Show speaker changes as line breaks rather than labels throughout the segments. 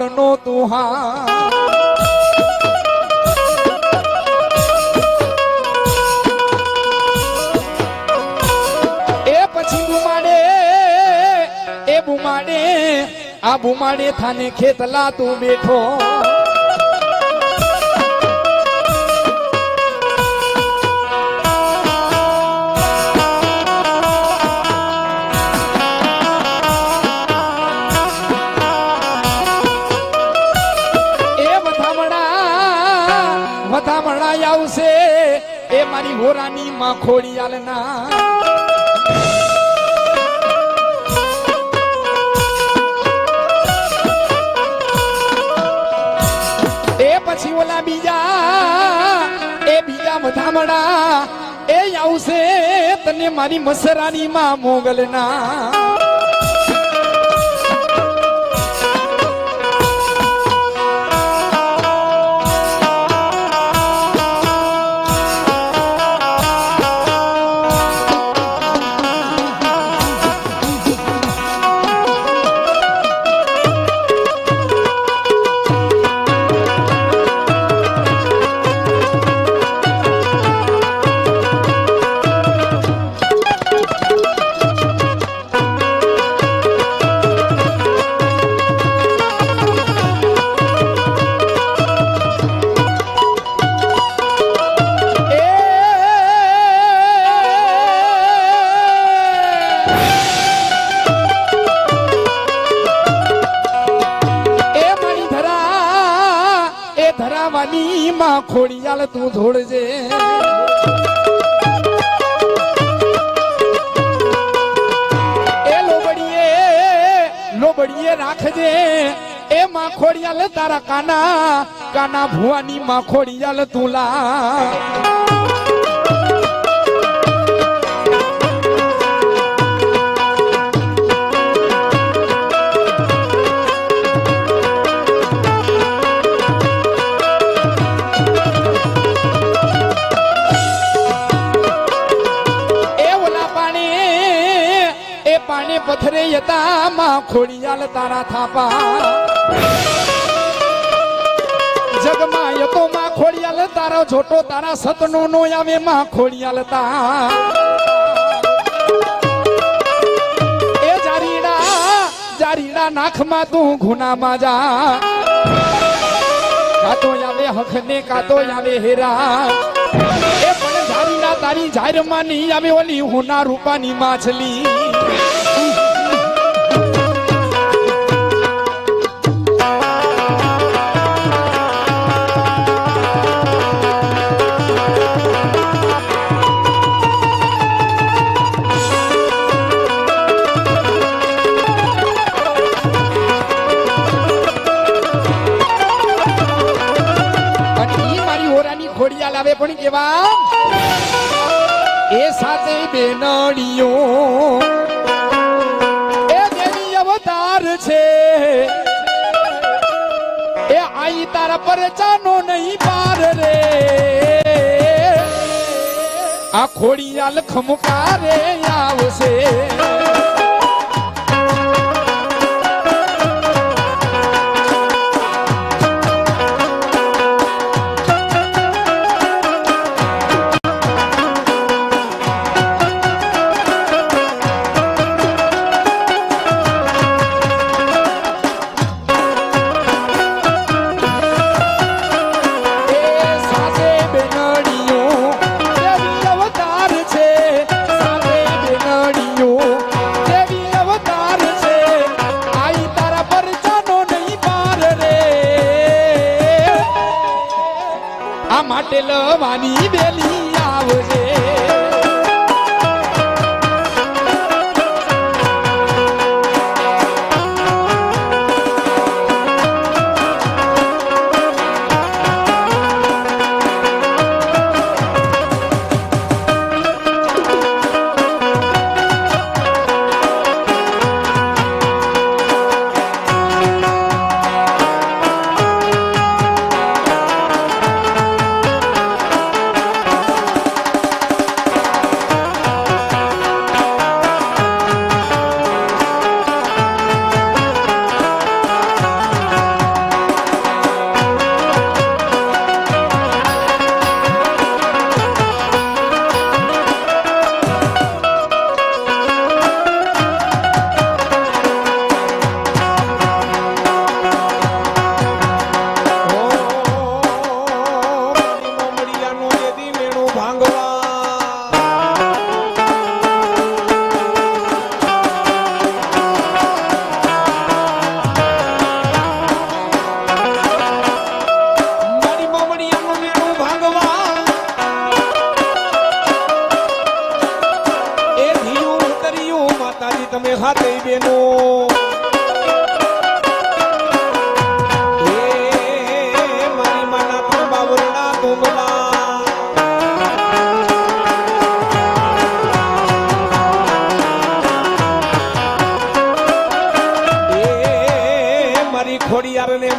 રાવણનો તું એ પછી બુમાડે એ બુમાડે આ બુમાડે થાને ખેતલા તું બેઠો. મારી હોરાની માં એ પછી ઓલા બીજા, એ બીજા વધામણા એ આવશે તને મારી મસરાની માં મોગલના. તું ધોળજે એ લોબડીએ લોબડીએ રાખજે એ માં ખોડિયાલ તારા કાના કાના ભુવાની માં ખોડિયાલ પાણી પથરે હતા માં ખોડિયાલ તારા થાપા જગમાં યતો માં ખોડિયાલ તારો જોટો તારા સતનો નો આવે માં ખોડિયાલ તા એ જારીડા જારીડા નાખમાં તું ગુનામાં જા. કાતો આવે હખ ને કાતો આવે હેરા. એ પણ જારીડા તારી જાહેરમાં નહીં આવે ઓલી હોના રૂપાની માછલી. ખોડિયાલ આવે પણ કેવા? એ સાથે બેનડીઓ. એ દેવી અવતાર છે. એ આઈ તારા પર ચાનો નહીં પાર રે. આ ખોડિયાલ ખમકારે આવશે.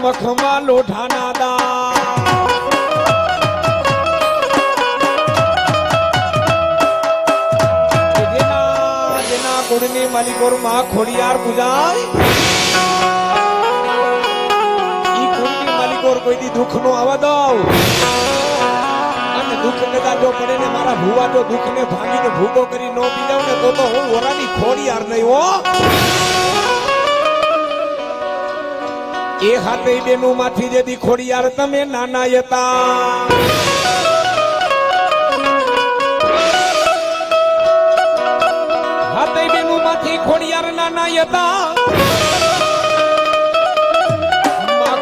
મખમાં લોઢાના દા કુળની માલિકોરમાં ખોડિયાર પૂજાય. ઈ કુળની માલિકોર કોઈ દી દુઃખ નો આવવા દઉં અને દુઃખ કદાચ જો પડે ને મારા ભુવા જો દુઃખ ને ભાંગીને ભૂગો કરી નો પી ને તો તો હું ઓરાની ખોડિયાર નહીં હો. એ હાથે બેનું માંથી જેથી ખોડિયાર તમે નાના હતા. હાથે બેનું માંથી ખોડિયાર નાના હતા.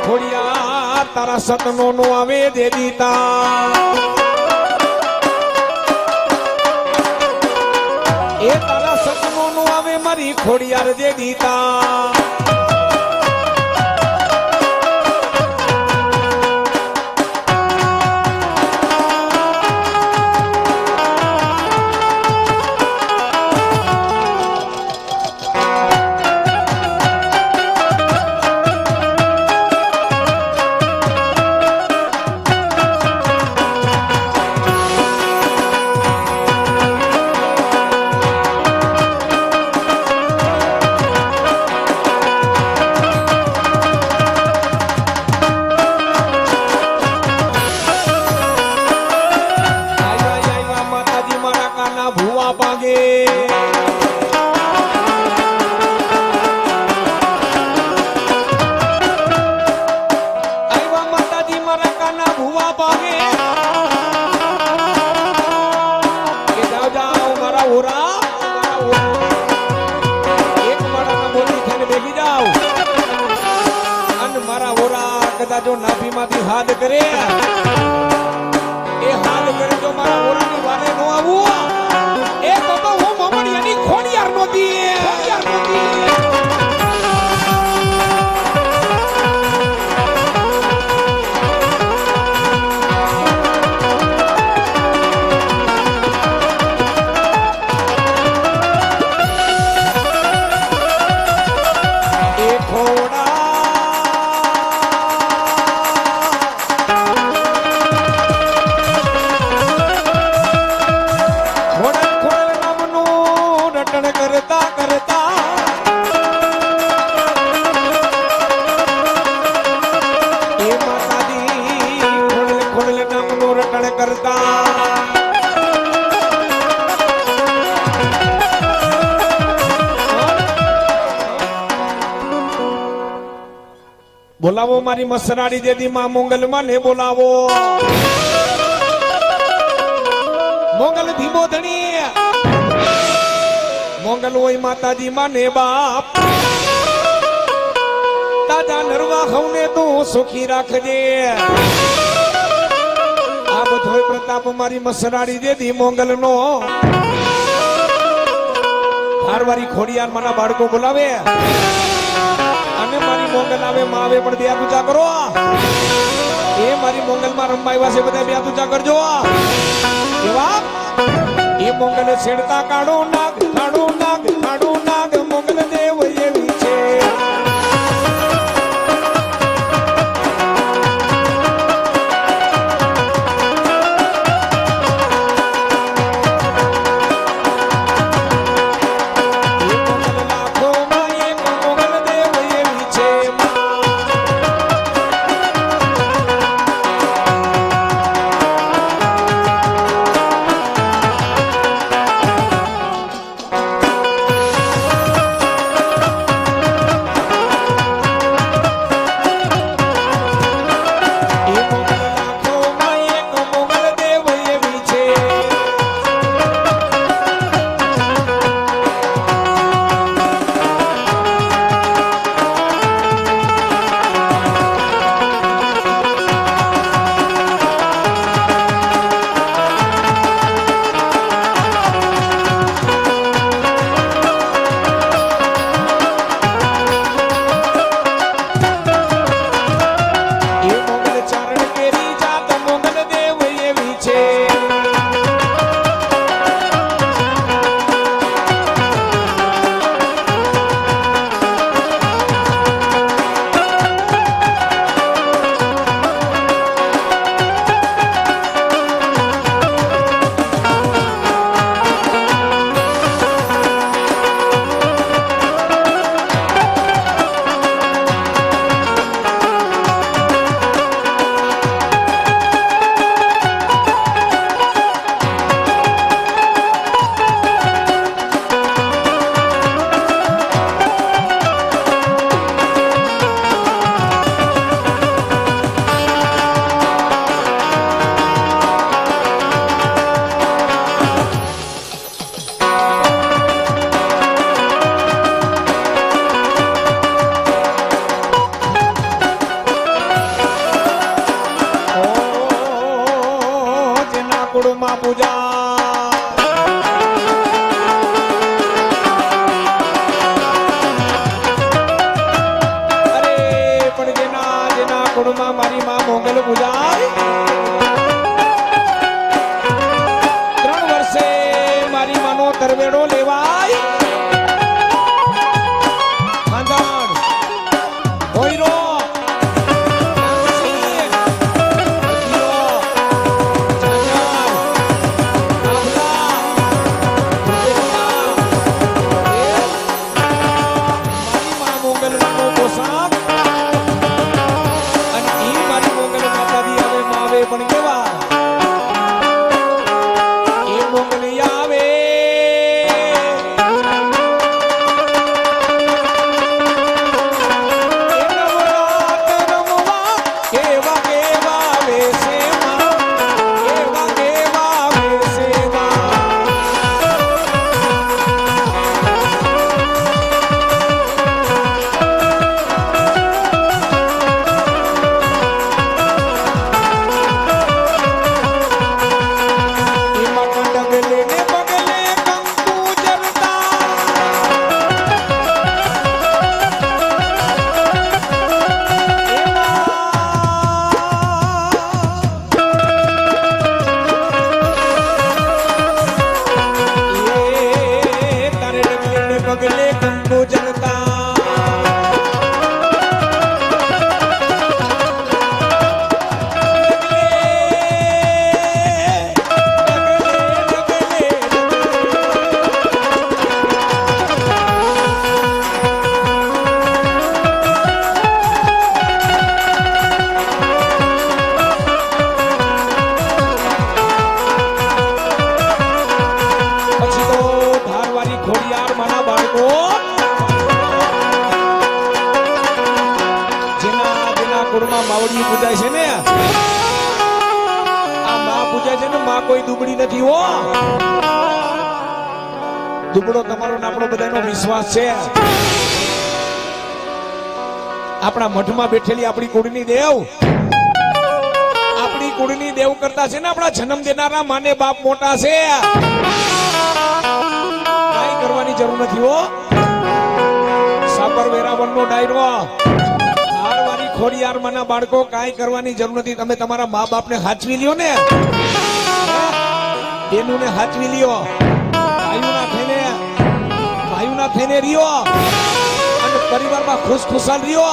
ખોડિયાર તારા સતનો નો આવે દે દીતા. એ તારા સતનો નો આવે મારી ખોડિયાર દે દીતા. બોલાવો મારી મસરાડી દેદી માં મોંગલ ને બોલાવો. મોંગલ ધીમો ધણી મોંગલ હોય માતાજી માને બાપ. દાદા નરવા હવને તું સુખી રાખજે. આ બધોય પ્રતાપ મારી મસરાડી દેદી મોંગલ નો હારવારી ખોડિયાર મારા બાળકો બોલાવે. અને મારી મોંગલ આવે, માં આવે, પણ બે પૂજા કરો. એ મારી મોંગલમાં રમવા આવ્યા છે, બધા બે પૂજા કરજો. એવા એ મોંગલ છેડતા કાઢો નાગ કાઢો નાગ, કાઢો જેના કુળમાં માવડી પૂજાય છે ને? આ માં પૂજાય છે ને, માં કોઈ દુબળી નથી, હો. દુબળો તમારો ને આપણો બધાનો વિશ્વાસ છે. આપણા મઠમાં બેઠેલી આપણી કુળની દેવ, આપણી કુળની દેવ કરતા છે ને આપણા જન્મ દેનારા માને બાપ મોટા છે. કાંઈ કરવાની જરૂર નથી, હો. સાબર વેરાવળનો ડાયરો. હારવારી ખોડિયાર બાળકો કાંઈ કરવાની જરૂર નથી. તમે તમારા મા બાપને હાચવી લ્યો ને. બેનુને હાચવી લ્યો. ભાઈઓના થઈને ભાઈઓના થઈને રહ્યો. અને પરિવારમાં ખુશ ખુશાલ રહ્યો.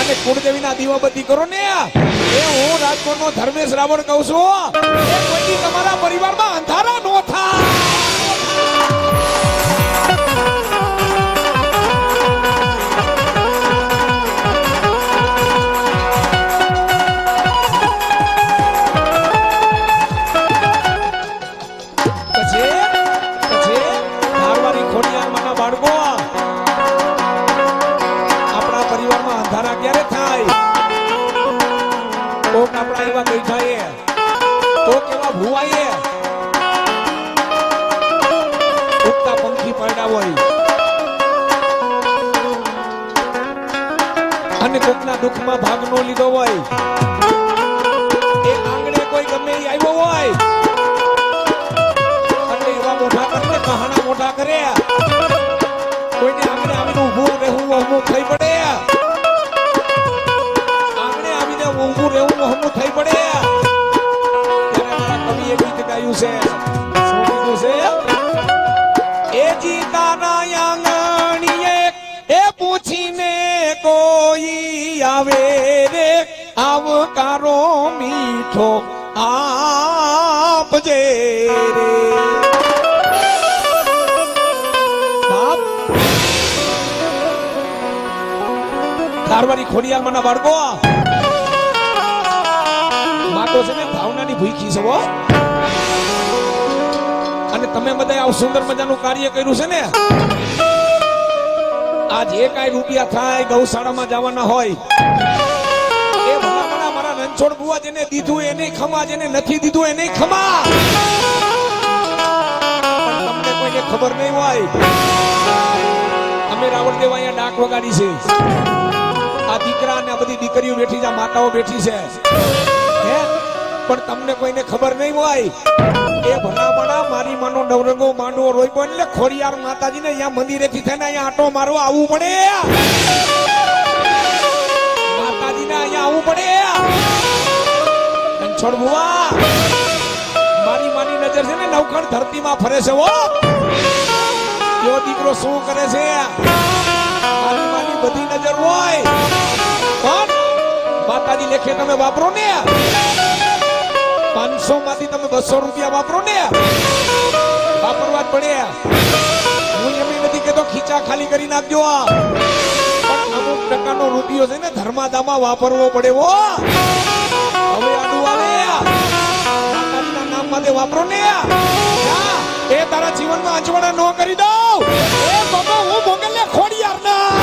અને કુળદેવીના દીવાબત્તી કરો ને. એ હું રાજકોટનો ધર્મેશ રાવણ કહું છું. તમારા પરિવારમાં અંધારા નો અંધારા ક્યારે થાય. કોક આપણા એવા ગઈઠાએ કોક એવા ભુવાએ ઉગતા પંખી પાડ્યા હોય. અને કોકના દુઃખમાં ભાગ નો લીધો હોય. એ આંગણે કોઈ ગમે આવ્યો હોય. અને એવા મોઢા કરે કહાણા મોઢા કરે કોઈને આંગણે આવીને ઊભું રહેવું અમુક થઈ પડે. ઊભું રહેવું વહમું થઈ પડે. ત્યારે મારા કવિએ ગીત ગાયું છે. શું કીધું છે? એ જીતાના આંગણીએ એ પૂછીને કોઈ આવે રે, આવકારો મીઠો આપજે રે. બાપ. કારવારી ખોડિયાલમાંના બાળકો માં તો છે ને ભાવનાની ભૂખી છે અને તમે બધા આવું સુંદર મજાનું કાર્ય કર્યું છે ને? આજ જે કાંઈ રૂપિયા થાય, ગૌશાળામાં જવાના હોય. એ ભલામણા મારા રણછોડ બુવા જેને દીધું, એને ખમા, જેને નથી દીધું, એને ખમા. તમને કોઈને ખબર નહીં હોય, અમે રાવણ દેવા અહીંયા ડાક વગાડી છે. આ દીકરા અને આ બધી દીકરીઓ બેઠી છે, આ માતાઓ બેઠી છે. હે? પણ તમને કોઈને ખબર નહીં હોય? એ ભલામણા મારી માનો નવરંગો માંડવો રોઈબો એટલે ખોરિયાર માતાજીને અહીંયા મંદિરેથી થઈને અહીંયા આટો મારવા આવવું પડે. માતાજીને અહીંયા આવવું પડે. છોડ બુવા મારી માની નજર છે ને નવખંડ ધરતીમાં ફરે છે કયો દીકરો શું કરે છે? મારી માની બધી નજર હોય. માતાજી લેખે તમે વાપરો ને? પાંચસો માંથી તમે બસો રૂપિયા વાપરો ને? વાપરવા જ પડે. હું એમ નથી કેતો ખીચા ખાલી કરી નાખજો આ. પણ અમુક ટકાનો રૂપિયો છે ને, ધર્માદામાં વાપરવો પડે વો હવે આડું આવે. માતાજીના નામ માટે વાપરો ને. એ તારા જીવનમાં અજવાળા ન કરી દઉં. એ બાબા હું મોગલ ખોડિયાર ના.